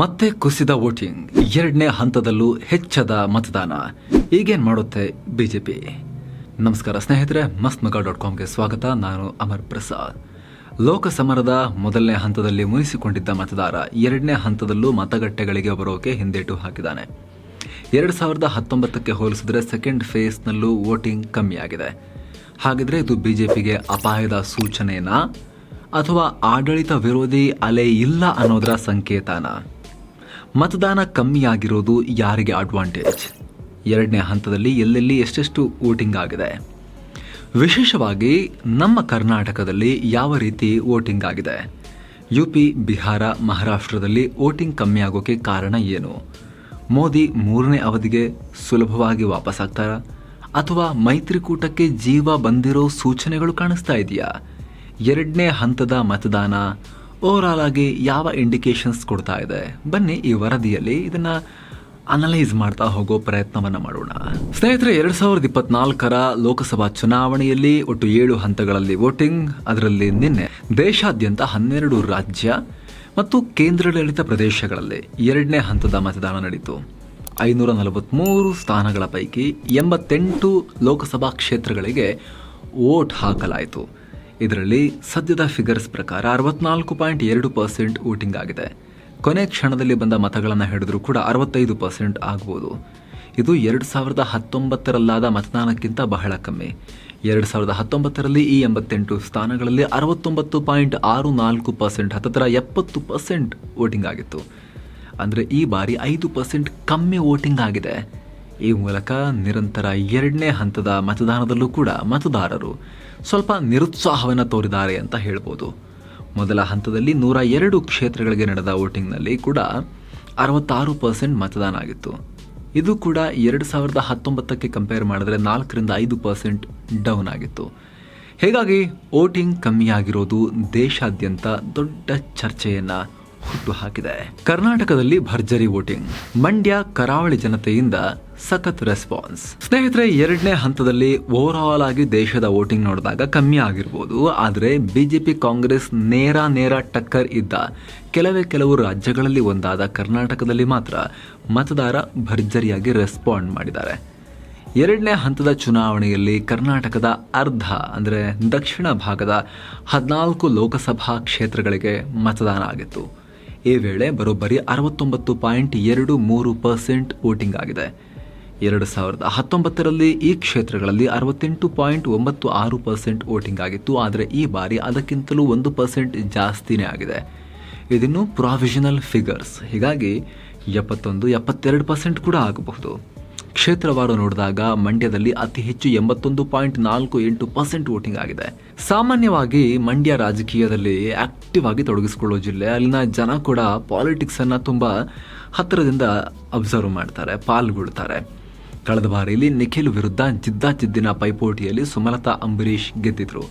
ಮತ್ತೆ ಕುಸಿದ ವೋಟಿಂಗ್. ಎರಡನೇ ಹಂತದಲ್ಲೂ ಹೆಚ್ಚದ ಮತದಾನ. ಈಗೇನ್ ಮಾಡುತ್ತೆ ಬಿಜೆಪಿ? ನಮಸ್ಕಾರ ಸ್ನೇಹಿತರೆ ಮಸ್ತ್ ಮಗ ಡಾಟ್ ಕಾಮ್ಗೆ ಸ್ವಾಗತ. ನಾನು ಅಮರ್ ಪ್ರಸಾದ್. ಲೋಕಸಮರದ ಮೊದಲನೇ ಹಂತದಲ್ಲಿ ಮುನಿಸಿಕೊಂಡಿದ್ದ ಮತದಾರ ಎರಡನೇ ಹಂತದಲ್ಲೂ ಮತಗಟ್ಟೆಗಳಿಗೆ ಬರೋಕೆ ಹಿಂದೇಟು ಹಾಕಿದ್ದಾನೆ. ಎರಡು ಸಾವಿರದ ಹತ್ತೊಂಬತ್ತಕ್ಕೆ ಹೋಲಿಸಿದ್ರೆ ಸೆಕೆಂಡ್ ಫೇಸ್ನಲ್ಲೂ ವೋಟಿಂಗ್ ಕಮ್ಮಿಯಾಗಿದೆ. ಹಾಗಿದ್ರೆ ಇದು ಬಿಜೆಪಿಗೆ ಅಪಾಯದ ಸೂಚನೆನಾ? ಅಥವಾ ಆಡಳಿತ ವಿರೋಧಿ ಅಲೆ ಇಲ್ಲ ಅನ್ನೋದರ ಸಂಕೇತನ? ಮತದಾನ ಕಮ್ಮಿಯಾಗಿರೋದು ಯಾರಿಗೆ ಅಡ್ವಾಂಟೇಜ್ ಎರಡನೇ ಹಂತದಲ್ಲಿ ಎಲ್ಲೆಲ್ಲಿ ಎಷ್ಟೆಷ್ಟು ವೋಟಿಂಗ್ ಆಗಿದೆ? ವಿಶೇಷವಾಗಿ ನಮ್ಮ ಕರ್ನಾಟಕದಲ್ಲಿ ಯಾವ ರೀತಿ ವೋಟಿಂಗ್ ಆಗಿದೆ? ಯು ಪಿ ಬಿಹಾರ, ಮಹಾರಾಷ್ಟ್ರದಲ್ಲಿ ವೋಟಿಂಗ್ ಕಮ್ಮಿ ಆಗೋಕೆ ಕಾರಣ ಏನು? ಮೋದಿ ಮೂರನೇ ಅವಧಿಗೆ ಸುಲಭವಾಗಿ ವಾಪಸ್ಸಾಗ್ತಾರಾ ಅಥವಾ ಮೈತ್ರಿಕೂಟಕ್ಕೆ ಜೀವ ಬಂದಿರೋ ಸೂಚನೆಗಳು ಕಾಣಿಸ್ತಾ ಇದೆಯಾ? ಎರಡನೇ ಹಂತದ ಮತದಾನ ಓವರಾಲ್ ಆಗಿ ಯಾವ ಇಂಡಿಕೇಶನ್ಸ್ ಕೊಡ್ತಾ ಇದೆ? ಬನ್ನಿ ಈ ವರದಿಯಲ್ಲಿ ಇದನ್ನ ಅನಲೈಸ್ ಮಾಡ್ತಾ ಹೋಗೋ ಪ್ರಯತ್ನವನ್ನ ಮಾಡೋಣ. ಸ್ನೇಹಿತರೆ, ಎರಡು ಸಾವಿರದ ಇಪ್ಪತ್ನಾಲ್ಕರ ಲೋಕಸಭಾ ಚುನಾವಣೆಯಲ್ಲಿ ಒಟ್ಟು ಏಳು ಹಂತಗಳಲ್ಲಿ ವೋಟಿಂಗ್ ಅದರಲ್ಲಿ ನಿನ್ನೆ ದೇಶಾದ್ಯಂತ ಹನ್ನೆರಡು ರಾಜ್ಯ ಮತ್ತು ಕೇಂದ್ರಾಡಳಿತ ಪ್ರದೇಶಗಳಲ್ಲಿ ಎರಡನೇ ಹಂತದ ಮತದಾನ ನಡೆಯಿತು ಐನೂರ ನಲವತ್ತ್ಮೂರು ಸ್ಥಾನಗಳ ಪೈಕಿ ಎಂಬತ್ತೆಂಟು ಲೋಕಸಭಾ ಕ್ಷೇತ್ರಗಳಿಗೆ ವೋಟ್ ಹಾಕಲಾಯಿತು. ಇದರಲ್ಲಿ ಸದ್ಯದ ಫಿಗರ್ಸ್ ಪ್ರಕಾರ ಅರವತ್ನಾಲ್ಕು ಪಾಯಿಂಟ್ ಎರಡು ಪರ್ಸೆಂಟ್ ವೋಟಿಂಗ್ ಆಗಿದೆ. ಕೊನೆ ಕ್ಷಣದಲ್ಲಿ ಬಂದ ಮತಗಳನ್ನು ಹಿಡಿದರೂ ಕೂಡ ಅರವತ್ತೈದು ಪರ್ಸೆಂಟ್ ಆಗ್ಬೋದು. ಇದು ಎರಡು ಸಾವಿರದ ಹತ್ತೊಂಬತ್ತರಲ್ಲಾದ ಮತದಾನಕ್ಕಿಂತ ಬಹಳ ಕಮ್ಮಿ. ಎರಡು ಸಾವಿರದ ಹತ್ತೊಂಬತ್ತರಲ್ಲಿ ಈ ಎಂಬತ್ತೆಂಟು ಸ್ಥಾನಗಳಲ್ಲಿ ಅರವತ್ತೊಂಬತ್ತು ಪಾಯಿಂಟ್ ಆರು ನಾಲ್ಕು ಪರ್ಸೆಂಟ್ ಹತ್ತತ್ರ ಎಪ್ಪತ್ತು ಪರ್ಸೆಂಟ್ ವೋಟಿಂಗ್ ಆಗಿತ್ತು. ಅಂದರೆ ಈ ಬಾರಿ ಐದು ಪರ್ಸೆಂಟ್ ಕಮ್ಮಿ ವೋಟಿಂಗ್ ಆಗಿದೆ. ಈ ಮೂಲಕ ನಿರಂತರ ಎರಡನೇ ಹಂತದ ಮತದಾನದಲ್ಲೂ ಕೂಡ ಮತದಾರರು ಸ್ವಲ್ಪ ನಿರುತ್ಸಾಹವನ್ನು ತೋರಿದ್ದಾರೆ ಅಂತ ಹೇಳ್ಬೋದು. ಮೊದಲ ಹಂತದಲ್ಲಿ ನೂರ ಎರಡು ಕ್ಷೇತ್ರಗಳಿಗೆ ನಡೆದ ವೋಟಿಂಗ್ನಲ್ಲಿ ಕೂಡ ಅರವತ್ತಾರು ಪರ್ಸೆಂಟ್ ಮತದಾನ ಆಗಿತ್ತು. ಇದು ಕೂಡ ಎರಡು ಸಾವಿರದ ಹತ್ತೊಂಬತ್ತಕ್ಕೆ ಕಂಪೇರ್ ಮಾಡಿದ್ರೆ ನಾಲ್ಕರಿಂದ ಐದು ಪರ್ಸೆಂಟ್ ಡೌನ್ ಆಗಿತ್ತು. ಹೀಗಾಗಿ ವೋಟಿಂಗ್ ಕಮ್ಮಿಯಾಗಿರೋದು ದೇಶಾದ್ಯಂತ ದೊಡ್ಡ ಚರ್ಚೆಯನ್ನು ಹುಟ್ಟು ಹಾಕಿದೆ. ಕರ್ನಾಟಕದಲ್ಲಿ ಭರ್ಜರಿ ವೋಟಿಂಗ್. ಮಂಡ್ಯ ಕರಾವಳಿ ಜನತೆಯಿಂದ ಸಖತ್ ರೆಸ್ಪಾನ್ಸ್ ಸ್ನೇಹಿತರೆ, ಎರಡನೇ ಹಂತದಲ್ಲಿ ಓವರ್ ಆಲ್ ಆಗಿ ದೇಶದ ವೋಟಿಂಗ್ ನೋಡಿದಾಗ ಕಮ್ಮಿ ಆಗಿರ್ಬೋದು. ಆದರೆ ಬಿಜೆಪಿ ಕಾಂಗ್ರೆಸ್ ನೇರ ನೇರ ಟಕ್ಕರ್ ಇದ್ದ ಕೆಲವೇ ಕೆಲವು ರಾಜ್ಯಗಳಲ್ಲಿ ಒಂದಾದ ಕರ್ನಾಟಕದಲ್ಲಿ ಮಾತ್ರ ಮತದಾರ ಭರ್ಜರಿಯಾಗಿ ರೆಸ್ಪಾಂಡ್ ಮಾಡಿದ್ದಾರೆ. ಎರಡನೇ ಹಂತದ ಚುನಾವಣೆಯಲ್ಲಿ ಕರ್ನಾಟಕದ ಅರ್ಧ, ಅಂದರೆ ದಕ್ಷಿಣ ಭಾಗದ ಹದಿನಾಲ್ಕು ಲೋಕಸಭಾ ಕ್ಷೇತ್ರಗಳಿಗೆ ಮತದಾನ ಆಗಿತ್ತು. ಈ ವೇಳೆ ಬರೋಬ್ಬರಿ ಅರವತ್ತೊಂಬತ್ತು ಪಾಯಿಂಟ್ ಎರಡು ಮೂರು ಪರ್ಸೆಂಟ್ ವೋಟಿಂಗ್ ಆಗಿದೆ. ಎರಡು ಸಾವಿರದ ಹತ್ತೊಂಬತ್ತರಲ್ಲಿ ಈ ಕ್ಷೇತ್ರಗಳಲ್ಲಿ ಅರವತ್ತೆಂಟು ಪಾಯಿಂಟ್ ಒಂಬತ್ತು ಆರು ಪರ್ಸೆಂಟ್ ವೋಟಿಂಗ್ ಆಗಿತ್ತು. ಆದರೆ ಈ ಬಾರಿ ಅದಕ್ಕಿಂತಲೂ ಒಂದು ಪರ್ಸೆಂಟ್ ಜಾಸ್ತಿನೇ ಆಗಿದೆ. ಇದಿನ್ನು ಪ್ರಾವಿಷನಲ್ ಫಿಗರ್ಸ್ ಹೀಗಾಗಿ ಎಪ್ಪತ್ತೊಂದು ಎಪ್ಪತ್ತೆರಡು ಪರ್ಸೆಂಟ್ ಕೂಡ ಆಗಬಹುದು. ಕ್ಷೇತ್ರವಾರು ನೋಡಿದಾಗ ಮಂಡ್ಯದಲ್ಲಿ ಅತಿ ಹೆಚ್ಚು ಎಂಬತ್ತೊಂದು ಪಾಯಿಂಟ್ ನಾಲ್ಕು ಎಂಟು ಪರ್ಸೆಂಟ್ ವೋಟಿಂಗ್ ಆಗಿದೆ. ಸಾಮಾನ್ಯವಾಗಿ ಮಂಡ್ಯ ರಾಜಕೀಯದಲ್ಲಿ ಆಕ್ಟಿವ್ ಆಗಿ ತೊಡಗಿಸಿಕೊಳ್ಳೋ ಜಿಲ್ಲೆ, ಅಲ್ಲಿನ ಜನ ಕೂಡ ಪಾಲಿಟಿಕ್ಸನ್ನು ತುಂಬ ತುಂಬಾ ಹತ್ತಿರದಿಂದ ಅಬ್ಸರ್ವ್ ಮಾಡ್ತಾರೆ, ಪಾಲ್ಗೊಳ್ತಾರೆ. ಕಳೆದ ಬಾರಿಯಲ್ಲಿ ನಿಖಿಲ್ ವಿರುದ್ಧ ಜಿದ್ದಾಜಿದ್ದಿನ ಪೈಪೋಟಿಯಲ್ಲಿ ಸುಮಲತಾ ಅಂಬರೀಷ್ ಗೆದ್ದಿದ್ರು.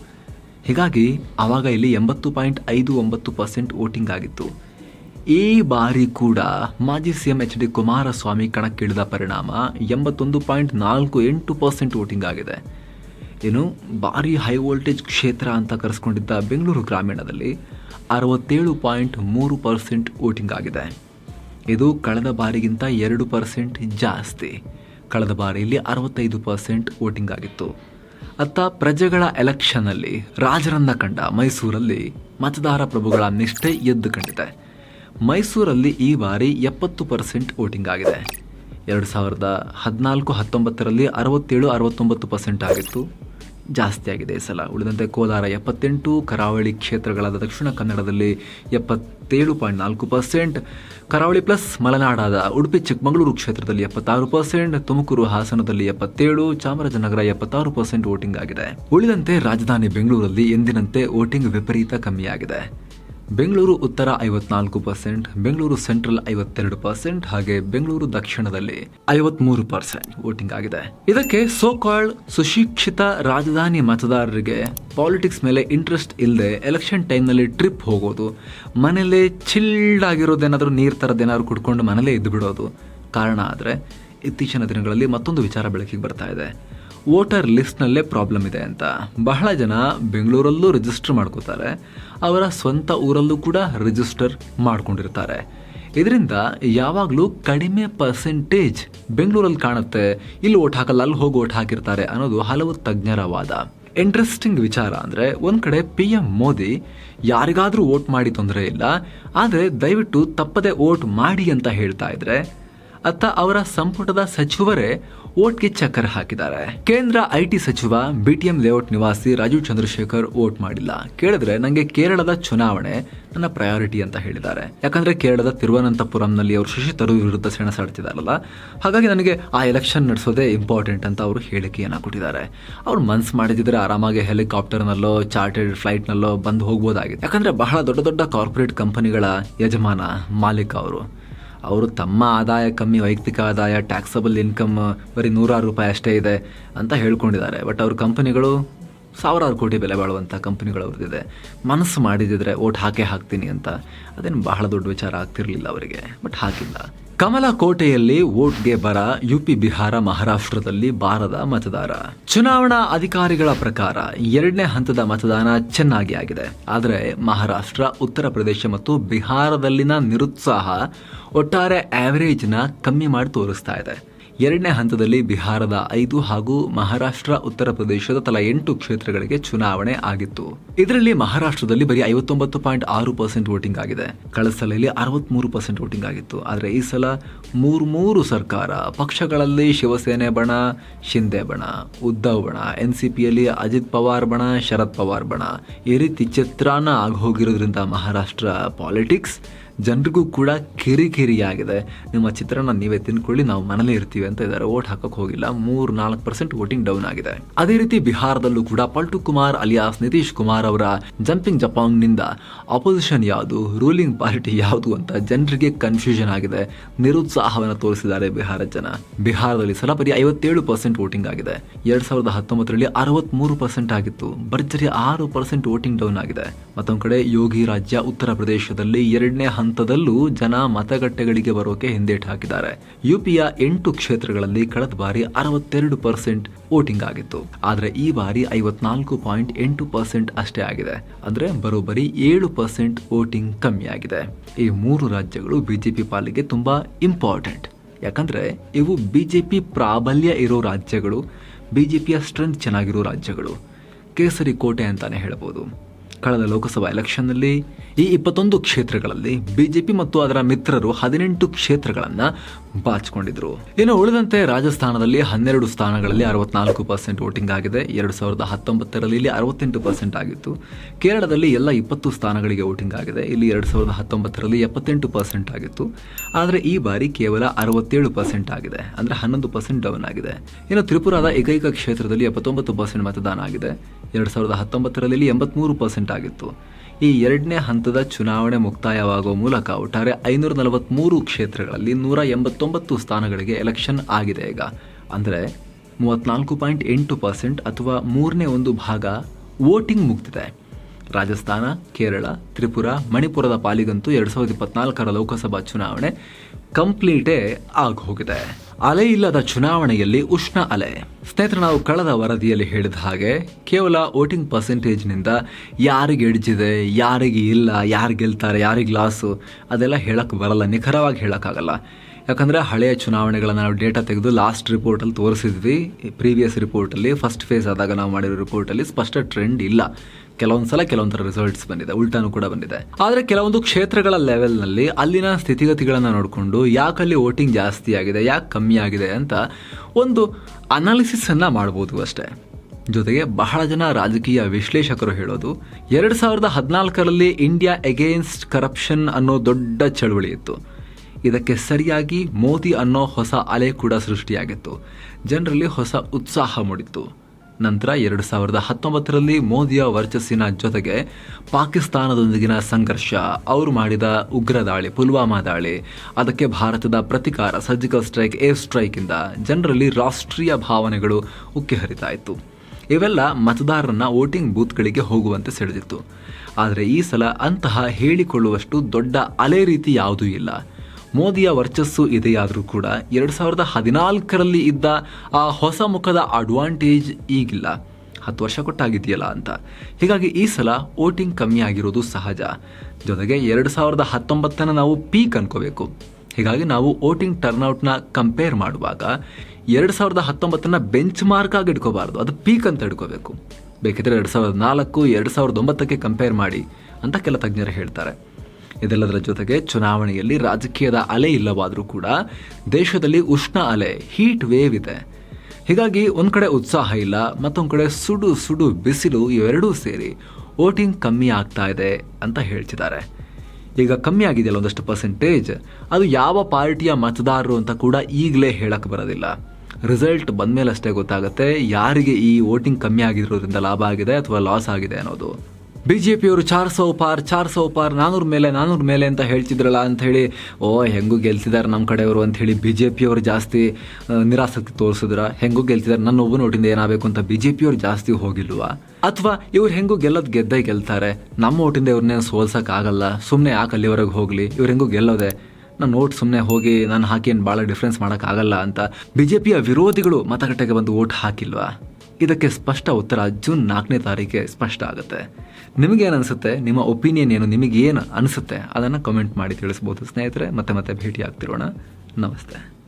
ಹೀಗಾಗಿ ಆವಾಗ ಇಲ್ಲಿ ಎಂಬತ್ತು ಪಾಯಿಂಟ್ ಐದು ಒಂಬತ್ತು ಪರ್ಸೆಂಟ್ ವೋಟಿಂಗ್ ಆಗಿತ್ತು. ಈ ಬಾರಿ ಕೂಡ ಮಾಜಿ C M H D Kumaraswamy ಕಣಕ್ಕಿಳಿದ ಪರಿಣಾಮ ಎಂಬತ್ತೊಂದು ಪಾಯಿಂಟ್ ನಾಲ್ಕು ಎಂಟು ಪರ್ಸೆಂಟ್ ವೋಟಿಂಗ್ ಆಗಿದೆ. ಏನು ಭಾರಿ ಹೈ ವೋಲ್ಟೇಜ್ ಕ್ಷೇತ್ರ ಅಂತ ಕರೆಸ್ಕೊಂಡಿದ್ದ ಬೆಂಗಳೂರು ಗ್ರಾಮೀಣದಲ್ಲಿ ಅರವತ್ತೇಳು ಪಾಯಿಂಟ್ ಮೂರು ಪರ್ಸೆಂಟ್ ವೋಟಿಂಗ್ ಆಗಿದೆ. ಇದು ಕಳೆದ ಬಾರಿಗಿಂತ ಎರಡು ಪರ್ಸೆಂಟ್ ಜಾಸ್ತಿ. ಕಳೆದ ಬಾರಿಯಲ್ಲಿ ಅರವತ್ತೈದು ಪರ್ಸೆಂಟ್ ವೋಟಿಂಗ್ ಆಗಿತ್ತು. ಅತ್ತ ಪ್ರಜೆಗಳ ಎಲೆಕ್ಷನ್ನಲ್ಲಿ ರಾಜರನ್ನ ಕಂಡ ಮೈಸೂರಲ್ಲಿ ಮತದಾರ ಪ್ರಭುಗಳ ನಿಷ್ಠೆ ಎದ್ದು ಕಂಡಿದೆ. ಮೈಸೂರಲ್ಲಿ ಈ ಬಾರಿ ಎಪ್ಪತ್ತು ಪರ್ಸೆಂಟ್ ವೋಟಿಂಗ್ ಆಗಿದೆ. ಎರಡು ಸಾವಿರದ ಹದಿನಾಲ್ಕು ಹತ್ತೊಂಬತ್ತರಲ್ಲಿ ಅರವತ್ತೇಳು, ಅರವತ್ತೊಂಬತ್ತು ಪರ್ಸೆಂಟ್ ಆಗಿತ್ತು. ಜಾಸ್ತಿ ಆಗಿದೆ ಈ ಸಲ. ಉಳಿದಂತೆ ಕೋಲಾರ ಎಪ್ಪತ್ತೆಂಟು, ಕರಾವಳಿ ಕ್ಷೇತ್ರಗಳಾದ ದಕ್ಷಿಣ ಕನ್ನಡದಲ್ಲಿ ಎಪ್ಪತ್ತೇಳು ಪಾಯಿಂಟ್ ನಾಲ್ಕು ಪರ್ಸೆಂಟ್, ಕರಾವಳಿ ಪ್ಲಸ್ ಮಲೆನಾಡಾದ ಉಡುಪಿ, ಚಿಕ್ಕಮಗಳೂರು ಕ್ಷೇತ್ರದಲ್ಲಿ ಎಪ್ಪತ್ತಾರು ಪರ್ಸೆಂಟ್, ತುಮಕೂರು, ಹಾಸನದಲ್ಲಿ ಎಪ್ಪತ್ತೇಳು, ಚಾಮರಾಜನಗರ ಎಪ್ಪತ್ತಾರು ಪರ್ಸೆಂಟ್ ವೋಟಿಂಗ್ ಆಗಿದೆ. ಉಳಿದಂತೆ ರಾಜಧಾನಿ ಬೆಂಗಳೂರಲ್ಲಿ ಎಂದಿನಂತೆ ವೋಟಿಂಗ್ ವಿಪರೀತ ಕಮ್ಮಿಯಾಗಿದೆ. ಬೆಂಗಳೂರು ಉತ್ತರ ಐವತ್ನಾಲ್ಕು ಪರ್ಸೆಂಟ್ ಬೆಂಗಳೂರು ಸೆಂಟ್ರಲ್ ಐವತ್ತೆರಡು ಪರ್ಸೆಂಟ್ ಹಾಗೆ ಬೆಂಗಳೂರು ದಕ್ಷಿಣದಲ್ಲಿ ಐವತ್ಮೂರು ಪರ್ಸೆಂಟ್ ವೋಟಿಂಗ್ ಆಗಿದೆ. ಇದಕ್ಕೆ ಸೋ ಕಾಲ್ಡ್ ಸುಶಿಕ್ಷಿತ ರಾಜಧಾನಿ ಮತದಾರರಿಗೆ ಪಾಲಿಟಿಕ್ಸ್ ಮೇಲೆ ಇಂಟ್ರೆಸ್ಟ್ ಇಲ್ಲದೆ ಎಲೆಕ್ಷನ್ ಟೈಮ್ನಲ್ಲಿ ಟ್ರಿಪ್ ಹೋಗೋದು ಮನೇಲೆ ಚಿಲ್ಡ್ ಆಗಿರೋದೇನಾದ್ರೂ ನೀರು ಥರದ್ದೇನಾದ್ರು ಕುಡ್ಕೊಂಡು ಮನೇಲೇ ಇದ್ದು ಬಿಡೋದು ಕಾರಣ ಆದರೆ ಇತ್ತೀಚಿನ ದಿನಗಳಲ್ಲಿ ಮತ್ತೊಂದು ವಿಚಾರ ಬೆಳಕಿಗೆ ಬರ್ತಾ ಇದೆ. ವೋಟರ್ ಲಿಸ್ಟ್ನಲ್ಲೇ ಪ್ರಾಬ್ಲಮ್ ಇದೆ ಅಂತ. ಬಹಳ ಜನ ಬೆಂಗಳೂರಲ್ಲೂ ರಿಜಿಸ್ಟರ್ ಮಾಡ್ಕೋತಾರೆ. ಅವರ ಸ್ವಂತ ಊರಲ್ಲೂ ಕೂಡ ರಿಜಿಸ್ಟರ್ ಮಾಡ್ಕೊಂಡಿರ್ತಾರೆ. ಇದರಿಂದ ಯಾವಾಗಲೂ ಕಡಿಮೆ ಪರ್ಸೆಂಟೇಜ್ ಬೆಂಗಳೂರಲ್ಲಿ ಕಾಣುತ್ತೆ. ಇಲ್ಲಿ ಓಟ್ ಹಾಕಲ್ಲ, ಅಲ್ಲಿ ಹೋಗಿ ಓಟ್ ಹಾಕಿರ್ತಾರೆ ಅನ್ನೋದು ಹಲವು ತಜ್ಞರ ವಾದ. ಇಂಟ್ರೆಸ್ಟಿಂಗ್ ವಿಚಾರ ಅಂದರೆ ಒಂದು ಕಡೆ ಪಿ ಎಂ ಮೋದಿ ಯಾರಿಗಾದರೂ ವೋಟ್ ಮಾಡಿ ತೊಂದರೆ ಇಲ್ಲ. ಆದರೆ ದಯವಿಟ್ಟು ತಪ್ಪದೆ ವೋಟ್ ಮಾಡಿ ಅಂತ ಹೇಳ್ತಾ ಇದ್ರೆ ಅತ್ತ ಅವರ ಸಂಪುಟದ ಸಚಿವರೇ ಓಟ್ಗೆ ಚಕ್ಕರ್ ಹಾಕಿದ್ದಾರೆ. ಕೇಂದ್ರ ಐಟಿ ಸಚಿವ ಬಿಟಿಎಂ ಲೇಔಟ್ ನಿವಾಸಿ ರಾಜೀವ್ ಚಂದ್ರಶೇಖರ್ ಓಟ್ ಮಾಡಿಲ್ಲ. ಕೇಳಿದ್ರೆ ನಂಗೆ ಕೇರಳದ ಚುನಾವಣೆ ನನ್ನ ಪ್ರಯಾರಿಟಿ ಅಂತ ಹೇಳಿದ್ದಾರೆ. ಯಾಕಂದ್ರೆ ಕೇರಳದ ತಿರುವನಂತಪುರಂನಲ್ಲಿ ಅವರು ಶಶಿ ತರೂರ್ ವಿರುದ್ಧ ಸೆಣಸಾಡ್ತಿದಾರಲ್ಲ ಹಾಗಾಗಿ ನನಗೆ ಆ ಎಲೆಕ್ಷನ್ ನಡೆಸೋದೇ ಇಂಪಾರ್ಟೆಂಟ್ ಅಂತ ಅವರು ಹೇಳಿಕೆಯನ್ನ ಕೊಟ್ಟಿದ್ದಾರೆ. ಅವ್ರು ಮನ್ಸ್ ಮಾಡಿದ್ರೆ ಆರಾಮಾಗಿ ಹೆಲಿಕಾಪ್ಟರ್ನಲ್ಲೋ ಚಾರ್ಟೆಡ್ ಫ್ಲೈಟ್ನಲ್ಲೋ ಬಂದು ಹೋಗ್ಬೋದಾಗಿದೆ ಯಾಕಂದ್ರೆ ಬಹಳ ದೊಡ್ಡ ದೊಡ್ಡ ಕಾರ್ಪೊರೇಟ್ ಕಂಪನಿಗಳ ಯಜಮಾನ ಮಾಲೀಕ ಅವರು. ಅವರು ತಮ್ಮ ಆದಾಯ ಕಮ್ಮಿ, ವೈಯಕ್ತಿಕ ಆದಾಯ ಟ್ಯಾಕ್ಸಬಲ್ ಇನ್ಕಮ್ ಬರೀ ನೂರಾರು ರೂಪಾಯಿ ಅಷ್ಟೇ ಇದೆ ಅಂತ ಹೇಳ್ಕೊಂಡಿದ್ದಾರೆ. ಬಟ್ ಅವ್ರ ಕಂಪನಿಗಳು ಸಾವಿರಾರು ಕೋಟಿ ಬೆಲೆ ಬಾಳುವಂಥ ಕಂಪ್ನಿಗಳು ಅವ್ರದ್ದಿದೆ. ಮನಸ್ಸು ಮಾಡಿದಿದ್ರೆ ಓಟ್ ಹಾಕೇ ಹಾಕ್ತೀನಿ ಅಂತ. ಅದೇನು ಬಹಳ ದೊಡ್ಡ ವಿಚಾರ ಆಗ್ತಿರಲಿಲ್ಲ ಅವರಿಗೆ. ಬಟ್ ಹಾಕಿಲ್ಲ. ಕಮಲ ಕೋಟೆಯಲ್ಲಿ ವೋಟ್ಗೆ ಬರ ಯುಪಿ, ಬಿಹಾರ, ಮಹಾರಾಷ್ಟ್ರದಲ್ಲಿ ಬಾರದ ಮತದಾರ. ಚುನಾವಣಾ ಅಧಿಕಾರಿಗಳ ಪ್ರಕಾರ ಎರಡನೇ ಹಂತದ ಮತದಾನ ಚೆನ್ನಾಗಿ ಆಗಿದೆ. ಆದರೆ ಮಹಾರಾಷ್ಟ್ರ, ಉತ್ತರ ಪ್ರದೇಶ ಮತ್ತು ಬಿಹಾರದಲ್ಲಿನ ನಿರುತ್ಸಾಹ ಒಟ್ಟಾರೆ ಆವರೇಜ್ನ ಕಮ್ಮಿ ಮಾಡಿ ತೋರಿಸ್ತಾ ಇದೆ. ಎರಡನೇ ಹಂತದಲ್ಲಿ ಬಿಹಾರದ ಐದು ಹಾಗೂ ಮಹಾರಾಷ್ಟ್ರ ಉತ್ತರ ಪ್ರದೇಶದ ತಲಾ ಎಂಟು ಕ್ಷೇತ್ರಗಳಿಗೆ ಚುನಾವಣೆ ಆಗಿತ್ತು. ಇದರಲ್ಲಿ ಮಹಾರಾಷ್ಟ್ರದಲ್ಲಿ ಬರೀ ಐವತ್ತೊಂಬತ್ತು ಪಾಯಿಂಟ್ ಆರು ಪರ್ಸೆಂಟ್ ವೋಟಿಂಗ್ ಆಗಿದೆ. ಕಳಸಲೆಯಲ್ಲಿ ಸಲ ಇಲ್ಲಿ ಅರವತ್ಮೂರು ಪರ್ಸೆಂಟ್ ವೋಟಿಂಗ್ ಆಗಿತ್ತು. ಆದರೆ ಈ ಸಲ ಮೂರು ಮೂರು ಸರ್ಕಾರ, ಪಕ್ಷಗಳಲ್ಲಿ ಶಿವಸೇನೆ ಬಣ ಶಿಂದೆ ಬಣ, ಉದ್ಧವ್ ಬಣ ಎನ್ ಸಿ ಪಿಯಲ್ಲಿ ಅಜಿತ್ ಪವಾರ್ ಬಣ, ಶರದ್ ಪವಾರ್ ಬಣ. ಈ ರೀತಿ ಚಿತ್ರಾನ ಆಗೋಗಿರೋದ್ರಿಂದ ಮಹಾರಾಷ್ಟ್ರ ಪಾಲಿಟಿಕ್ಸ್ ಜನರಿಗೂ ಕೂಡ ಕಿರಿಕಿರಿಯಾಗಿದೆ ನಿಮ್ಮ ಚಿತ್ರನ ನೀವೇ ತಿನ್ಕೊಳ್ಳಿ, ನಾವು ಮನೇಲಿ ಇರ್ತೀವಿ ಅಂತ ಇದ್ದಾರೆ. ಓಟ್ ಹಾಕಕ್ಕೆ ಹೋಗಿಲ್ಲ. ಮೂರ್, ನಾಲ್ಕು ಪರ್ಸೆಂಟ್ ವೋಟಿಂಗ್ ಡೌನ್ ಆಗಿದೆ. ಅದೇ ರೀತಿ ಬಿಹಾರದಲ್ಲೂ ಕೂಡ ಪಲ್ಟು ಕುಮಾರ್ ಅಲಿಯಾಸ್ ನಿತೀಶ್ ಕುಮಾರ್ ಅವರ ಜಂಪಿಂಗ್ ಜಪಾಂಗ್ನಿಂದ ಅಪೋಸಿಷನ್ ಯಾವುದು ರೂಲಿಂಗ್ ಪಾರ್ಟಿ ಯಾವುದು ಅಂತ ಜನರಿಗೆ ಕನ್ಫ್ಯೂಷನ್ ಆಗಿದೆ. ನಿರುತ್ಸಾಹವನ್ನು ತೋರಿಸಿದ್ದಾರೆ ಬಿಹಾರ ಜನ. ಬಿಹಾರದಲ್ಲಿ ಸಲ ಐವತ್ತೇಳು ಪರ್ಸೆಂಟ್ ವೋಟಿಂಗ್ ಆಗಿದೆ. ಎರಡ್ ಸಾವಿರದ ಹತ್ತೊಂಬತ್ತರಲ್ಲಿ ಅರವತ್ಮೂರು ಪರ್ಸೆಂಟ್ ಆಗಿತ್ತು. ಭರ್ಜರಿ ಆರು ಪರ್ಸೆಂಟ್ ವೋಟಿಂಗ್ ಡೌನ್ ಆಗಿದೆ. ಮತ್ತೊಂದು ಕಡೆ ಯೋಗಿ ರಾಜ್ಯ ಉತ್ತರ ಪ್ರದೇಶದಲ್ಲಿ ಎರಡನೇ ಹಂತದಲ್ಲೂ ಜನ ಮತಗಟ್ಟೆಗಳಿಗೆ ಬರೋಕೆ ಹಿಂದೇಟು ಹಾಕಿದ್ದಾರೆ. ಯುಪಿಯ ಎಂಟು ಕ್ಷೇತ್ರಗಳಲ್ಲಿ ಕಳೆದ ಬಾರಿ ಅರವತ್ತೆರಡು ಪರ್ಸೆಂಟ್ ವೋಟಿಂಗ್ ಆಗಿತ್ತು. ಆದರೆ ಈ ಬಾರಿ ಐವತ್ನಾಲ್ಕು ಪಾಯಿಂಟ್ ಎಂಟು ಪರ್ಸೆಂಟ್ ಅಷ್ಟೇ ಆಗಿದೆ. ಅಂದ್ರೆ ಬರೋಬ್ಬರಿ ಏಳು ಪರ್ಸೆಂಟ್ ವೋಟಿಂಗ್ ಕಮ್ಮಿ ಆಗಿದೆ. ಈ ಮೂರು ರಾಜ್ಯಗಳು ಬಿಜೆಪಿ ಪಾಲಿಗೆ ತುಂಬಾ ಇಂಪಾರ್ಟೆಂಟ್. ಯಾಕಂದ್ರೆ ಇವು ಬಿಜೆಪಿ ಪ್ರಾಬಲ್ಯ ಇರೋ ರಾಜ್ಯಗಳು, ಬಿಜೆಪಿಯ ಸ್ಟ್ರೆಂತ್ ಚೆನ್ನಾಗಿರೋ ರಾಜ್ಯಗಳು. ಕೇಸರಿ ಕೋಟೆ ಅಂತಾನೆ ಹೇಳ್ಬೋದು. ಕಳೆದ ಲೋಕಸಭಾ ಎಲೆಕ್ಷನ್ನಲ್ಲಿ ಈ ಇಪ್ಪತ್ತೊಂದು ಕ್ಷೇತ್ರಗಳಲ್ಲಿ ಬಿಜೆಪಿ ಮತ್ತು ಅದರ ಮಿತ್ರರು ಹದಿನೆಂಟು ಕ್ಷೇತ್ರಗಳನ್ನು ಬಾಚಿಕೊಂಡಿದ್ರು. ಇನ್ನು ಉಳಿದಂತೆ ರಾಜಸ್ಥಾನದಲ್ಲಿ ಹನ್ನೆರಡು ಸ್ಥಾನಗಳಲ್ಲಿ ಅರವತ್ನಾಲ್ಕು ಪರ್ಸೆಂಟ್ ವೋಟಿಂಗ್ ಆಗಿದೆ. ಎರಡು ಸಾವಿರದ ಹತ್ತೊಂಬತ್ತರಲ್ಲಿ ಇಲ್ಲಿ ಅರವತ್ತೆಂಟು ಪರ್ಸೆಂಟ್ ಆಗಿತ್ತು. ಕೇರಳದಲ್ಲಿ ಎಲ್ಲ ಇಪ್ಪತ್ತು ಸ್ಥಾನಗಳಿಗೆ ವೋಟಿಂಗ್ ಆಗಿದೆ. ಇಲ್ಲಿ ಎರಡು ಸಾವಿರದ ಹತ್ತೊಂಬತ್ತರಲ್ಲಿ ಎಪ್ಪತ್ತೆಂಟು ಪರ್ಸೆಂಟ್ ಆಗಿತ್ತು. ಆದರೆ ಈ ಬಾರಿ ಕೇವಲ ಅರವತ್ತೇಳು ಪರ್ಸೆಂಟ್ ಆಗಿದೆ. ಅಂದರೆ ಹನ್ನೊಂದು ಪರ್ಸೆಂಟ್ ಡೌನ್ ಆಗಿದೆ. ಇನ್ನು ತ್ರಿಪುರಾದ ಏಕೈಕ ಕ್ಷೇತ್ರದಲ್ಲಿ ಎಪ್ಪತ್ತೊಂಬತ್ತು ಪರ್ಸೆಂಟ್ ಮತದಾನ ಆಗಿದೆ. ಎರಡು ಸಾವಿರದ ಹತ್ತೊಂಬತ್ತರಲ್ಲಿ ಎಂಬತ್ಮೂರು ಪರ್ಸೆಂಟ್ ಆಗಿತ್ತು ಈ ಎರಡನೇ ಹಂತದ ಚುನಾವಣೆ ಮುಕ್ತಾಯವಾಗುವ ಮೂಲಕ ಒಟ್ಟಾರೆ ಐನೂರ ನಲವತ್ಮೂರು ಕ್ಷೇತ್ರಗಳಲ್ಲಿ ನೂರ ಎಂಬತ್ತೊಂಬತ್ತು ಸ್ಥಾನಗಳಿಗೆ ಎಲೆಕ್ಷನ್ ಆಗಿದೆ ಈಗ. ಅಂದರೆ ಮೂವತ್ನಾಲ್ಕು ಪಾಯಿಂಟ್ ಎಂಟು ಪರ್ಸೆಂಟ್ ಅಥವಾ ಮೂರನೇ ಒಂದು ಭಾಗ ವೋಟಿಂಗ್ ಮುಗ್ದಿದೆ. ರಾಜಸ್ಥಾನ, ಕೇರಳ, ತ್ರಿಪುರ, ಮಣಿಪುರದ ಪಾಲಿಗಂತೂ ಎರಡು ಸಾವಿರದ ಇಪ್ಪತ್ನಾಲ್ಕರ ಲೋಕಸಭಾ ಚುನಾವಣೆ ಕಂಪ್ಲೀಟೇ ಆಗಿ ಹೋಗಿದೆ ಅಲೆ ಇಲ್ಲದ ಚುನಾವಣೆಯಲ್ಲಿ ಉಷ್ಣ ಅಲೆ. ಸ್ನೇಹಿತರೆ, ನಾವು ಕಳೆದ ವರದಿಯಲ್ಲಿ ಹೇಳಿದ ಹಾಗೆ, ಕೇವಲ ವೋಟಿಂಗ್ ಪರ್ಸೆಂಟೇಜ್ನಿಂದ ಯಾರಿಗೆ ಎಡ್ಜಿದೆ, ಯಾರಿಗೆ ಇಲ್ಲ, ಯಾರು ಗೆಲ್ತಾರೆ, ಯಾರಿಗೆ ಲಾಸು ಅದೆಲ್ಲ ಹೇಳಕ್ಕೆ ಬರಲ್ಲ, ನಿಖರವಾಗಿ ಹೇಳಕ್ಕಾಗಲ್ಲ. ಯಾಕಂದ್ರೆ ಹಳೆಯ ಚುನಾವಣೆಗಳನ್ನು ನಾವು ಡೇಟಾ ತೆಗೆದು ಲಾಸ್ಟ್ ರಿಪೋರ್ಟಲ್ಲಿ ತೋರಿಸಿದ್ವಿ. ಪ್ರೀವಿಯಸ್ ರಿಪೋರ್ಟಲ್ಲಿ ಫಸ್ಟ್ ಫೇಸ್ ಆದಾಗ ನಾವು ಮಾಡಿರೋ ರಿಪೋರ್ಟಲ್ಲಿ ಸ್ಪಷ್ಟ ಟ್ರೆಂಡ್ ಇಲ್ಲ. ಕೆಲವೊಂದು ಸಲ ಕೆಲವೊಂಥರ ರಿಸಲ್ಟ್ಸ್ ಬಂದಿದೆ. ಉಲ್ಟಾನು ಕೂಡ ಬಂದಿದೆ. ಆದರೆ ಕೆಲವೊಂದು ಕ್ಷೇತ್ರಗಳ ಲೆವೆಲ್ನಲ್ಲಿ ಅಲ್ಲಿನ ಸ್ಥಿತಿಗತಿಗಳನ್ನು ನೋಡಿಕೊಂಡು ಯಾಕಲ್ಲಿ ವೋಟಿಂಗ್ ಜಾಸ್ತಿ ಆಗಿದೆ, ಯಾಕೆ ಕಮ್ಮಿ ಆಗಿದೆ ಅಂತ ಒಂದು ಅನಾಲಿಸಿಸ್ ಅನ್ನ ಮಾಡ್ಬೋದು ಅಷ್ಟೇ. ಜೊತೆಗೆ ಬಹಳ ಜನ ರಾಜಕೀಯ ವಿಶ್ಲೇಷಕರು ಹೇಳೋದು, ಎರಡು ಸಾವಿರದ ಹದಿನಾಲ್ಕರಲ್ಲಿ ಇಂಡಿಯಾ ಅಗೇನ್ಸ್ಟ್ ಕರಪ್ಷನ್ ಅನ್ನೋ ದೊಡ್ಡ ಚಳವಳಿ ಇತ್ತು. ಇದಕ್ಕೆ ಸರಿಯಾಗಿ ಮೋದಿ ಅನ್ನೋ ಹೊಸ ಅಲೆ ಕೂಡ ಸೃಷ್ಟಿಯಾಗಿತ್ತು. ಜನರಲ್ಲಿ ಹೊಸ ಉತ್ಸಾಹ ಮೂಡಿತ್ತು. ನಂತರ ಎರಡು ಸಾವಿರದ ಹತ್ತೊಂಬತ್ತರಲ್ಲಿ ಮೋದಿಯ ವರ್ಚಸ್ಸಿನ ಜೊತೆಗೆ ಪಾಕಿಸ್ತಾನದೊಂದಿಗಿನ ಸಂಘರ್ಷ, ಅವರು ಮಾಡಿದ ಉಗ್ರ ದಾಳಿ, ಪುಲ್ವಾಮಾ ದಾಳಿ, ಅದಕ್ಕೆ ಭಾರತದ ಪ್ರತಿಕಾರ, ಸರ್ಜಿಕಲ್ ಸ್ಟ್ರೈಕ್, ಏರ್ ಸ್ಟ್ರೈಕಿಂದ ಜನರಲ್ಲಿ ರಾಷ್ಟ್ರೀಯ ಭಾವನೆಗಳು ಉಕ್ಕಿ ಹರಿತಾಯಿತು ಇವೆಲ್ಲ ಮತದಾರರನ್ನ ವೋಟಿಂಗ್ ಬೂತ್ಗಳಿಗೆ ಹೋಗುವಂತೆ ಸೆಳೆದಿತ್ತು. ಆದರೆ ಈ ಸಲ ಅಂತಹ ಹೇಳಿಕೊಳ್ಳುವಷ್ಟು ದೊಡ್ಡ ಅಲೆ ರೀತಿ ಯಾವುದೂ ಇಲ್ಲ. ಮೋದಿಯ ವರ್ಚಸ್ಸು ಇದೆಯಾದರೂ ಕೂಡ ಎರಡು ಸಾವಿರದ ಹದಿನಾಲ್ಕರಲ್ಲಿ ಇದ್ದ ಆ ಹೊಸ ಮುಖದ ಅಡ್ವಾಂಟೇಜ್ ಈಗಿಲ್ಲ. ಹತ್ತು ವರ್ಷ ಕೊಟ್ಟಾಗಿದೆಯಲ್ಲ ಅಂತ. ಹೀಗಾಗಿ ಈ ಸಲ ವೋಟಿಂಗ್ ಕಮ್ಮಿ ಆಗಿರೋದು ಸಹಜ. ಜೊತೆಗೆ ಎರಡು ಸಾವಿರದ ಹತ್ತೊಂಬತ್ತನ್ನು ನಾವು ಪೀಕ್ ಅನ್ಕೋಬೇಕು. ಹೀಗಾಗಿ ನಾವು ವೋಟಿಂಗ್ ಟರ್ನ್ಔಟ್ನ ಕಂಪೇರ್ ಮಾಡುವಾಗ ಎರಡು ಸಾವಿರದ ಹತ್ತೊಂಬತ್ತನ್ನ ಬೆಂಚ್ ಮಾರ್ಕ್ ಆಗಿ ಇಟ್ಕೋಬಾರ್ದು. ಅದು ಪೀಕ್ ಅಂತ ಇಟ್ಕೋಬೇಕು. ಬೇಕಿದ್ರೆ ಎರಡು ಸಾವಿರದ ನಾಲ್ಕು, ಎರಡು ಸಾವಿರದ ಒಂಬತ್ತಕ್ಕೆ ಕಂಪೇರ್ ಮಾಡಿ ಅಂತ ಕೆಲ ತಜ್ಞರು ಹೇಳ್ತಾರೆ. ಇದೆಲ್ಲದರ ಜೊತೆಗೆ ಚುನಾವಣೆಯಲ್ಲಿ ರಾಜಕೀಯದ ಅಲೆ ಇಲ್ಲವಾದರೂ ಕೂಡ ದೇಶದಲ್ಲಿ ಉಷ್ಣ ಅಲೆ ಹೀಟ್ ವೇವ್ ಇದೆ. ಹೀಗಾಗಿ ಒಂದು ಕಡೆ ಉತ್ಸಾಹ ಇಲ್ಲ, ಮತ್ತೊಂದು ಕಡೆ ಸುಡು ಸುಡು ಬಿಸಿಲು ಇವೆರಡೂ ಸೇರಿ ವೋಟಿಂಗ್ ಕಮ್ಮಿ ಆಗ್ತಾ ಇದೆ ಅಂತ ಹೇಳ್ತಿದ್ದಾರೆ. ಈಗ ಕಮ್ಮಿ ಆಗಿದೆಯಲ್ಲ ಒಂದಷ್ಟು ಪರ್ಸೆಂಟೇಜ್ ಅದು ಯಾವ ಪಾರ್ಟಿಯ ಮತದಾರರು ಅಂತ ಕೂಡ ಈಗಲೇ ಹೇಳಕ್ಕೆ ಬರೋದಿಲ್ಲ. ರಿಸಲ್ಟ್ ಬಂದ್ಮೇಲೆ ಅಷ್ಟೇ ಗೊತ್ತಾಗುತ್ತೆ ಯಾರಿಗೆ ಈ ವೋಟಿಂಗ್ ಕಮ್ಮಿ ಆಗಿರೋದ್ರಿಂದ ಲಾಭ ಆಗಿದೆ ಅಥವಾ ಲಾಸ್ ಆಗಿದೆ ಅನ್ನೋದು. ಬಿಜೆಪಿಯವರು ಚಾರ್ ಸೌ ಪಾರ್, ಚಾರ್ ಸೌ ಪಾರ್, ನಾನೂರ ಮೇಲೆ ನಾನೂರ ಮೇಲೆ ಅಂತ ಹೇಳ್ತಿದ್ರಲ್ಲ ಅಂತ ಹೇಳಿ, ಓ, ಹೆಂಗೂ ಗೆಲ್ತಿದ್ದಾರೆ ನಮ್ಮ ಕಡೆಯವರು ಅಂತ ಹೇಳಿ ಬಿ ಜೆ ಪಿಯವರು ಜಾಸ್ತಿ ನಿರಾಸಕ್ತಿ ತೋರಿಸಿದ್ರ? ಹೆಂಗೂ ಗೆಲ್ತಿದ್ದಾರೆ ನನ್ನ ಒಬ್ಬ ನೋಟಿಂದ ಏನಾಗಬೇಕು ಅಂತ ಬಿ ಜೆ ಪಿಯವರು ಜಾಸ್ತಿ ಹೋಗಿಲ್ವಾ? ಅಥವಾ ಇವ್ರು ಹೆಂಗೂ ಗೆಲ್ಲೋದು ಗೆದ್ದೇ ಗೆಲ್ತಾರೆ? ನಮ್ಮ ಓಟಿಂದ ಇವ್ರನ್ನೇನು ಸೋಲ್ಸೋಕ್ಕಾಗಲ್ಲ ಸುಮ್ಮನೆ ಯಾಕೆ ಅಲ್ಲಿವರೆಗೆ ಹೋಗಲಿ? ಇವ್ರು ಹೆಂಗೂ ಗೆಲ್ಲೋದೆ? ನಾನು ನೋಟ್ ಸುಮ್ಮನೆ ಹೋಗಿ ನಾನು ಹಾಕಿ ಏನು ಭಾಳ ಡಿಫ್ರೆನ್ಸ್ ಮಾಡೋಕ್ಕಾಗಲ್ಲ ಅಂತ ಬಿ ಜೆ ಪಿಯ ವಿರೋಧಿಗಳು ಮತಗಟ್ಟೆಗೆ ಬಂದು ಓಟ್ ಹಾಕಿಲ್ವಾ? ಇದಕ್ಕೆ ಸ್ಪಷ್ಟ ಉತ್ತರ ಜೂನ್ ನಾಲ್ಕನೇ ತಾರೀಕಿಗೆ ಸ್ಪಷ್ಟ ಆಗುತ್ತೆ. ನಿಮಗೇನು ಅನಿಸುತ್ತೆ? ನಿಮ್ಮ ಒಪಿನಿಯನ್ ಏನು? ನಿಮಗೇನು ಅನಿಸುತ್ತೆ? ಅದನ್ನು ಕಮೆಂಟ್ ಮಾಡಿ ತಿಳಿಸ್ಬೋದು ಸ್ನೇಹಿತರೆ. ಮತ್ತೆ ಮತ್ತೆ ಭೇಟಿ ಆಗ್ತಿರೋಣ ನಮಸ್ತೆ.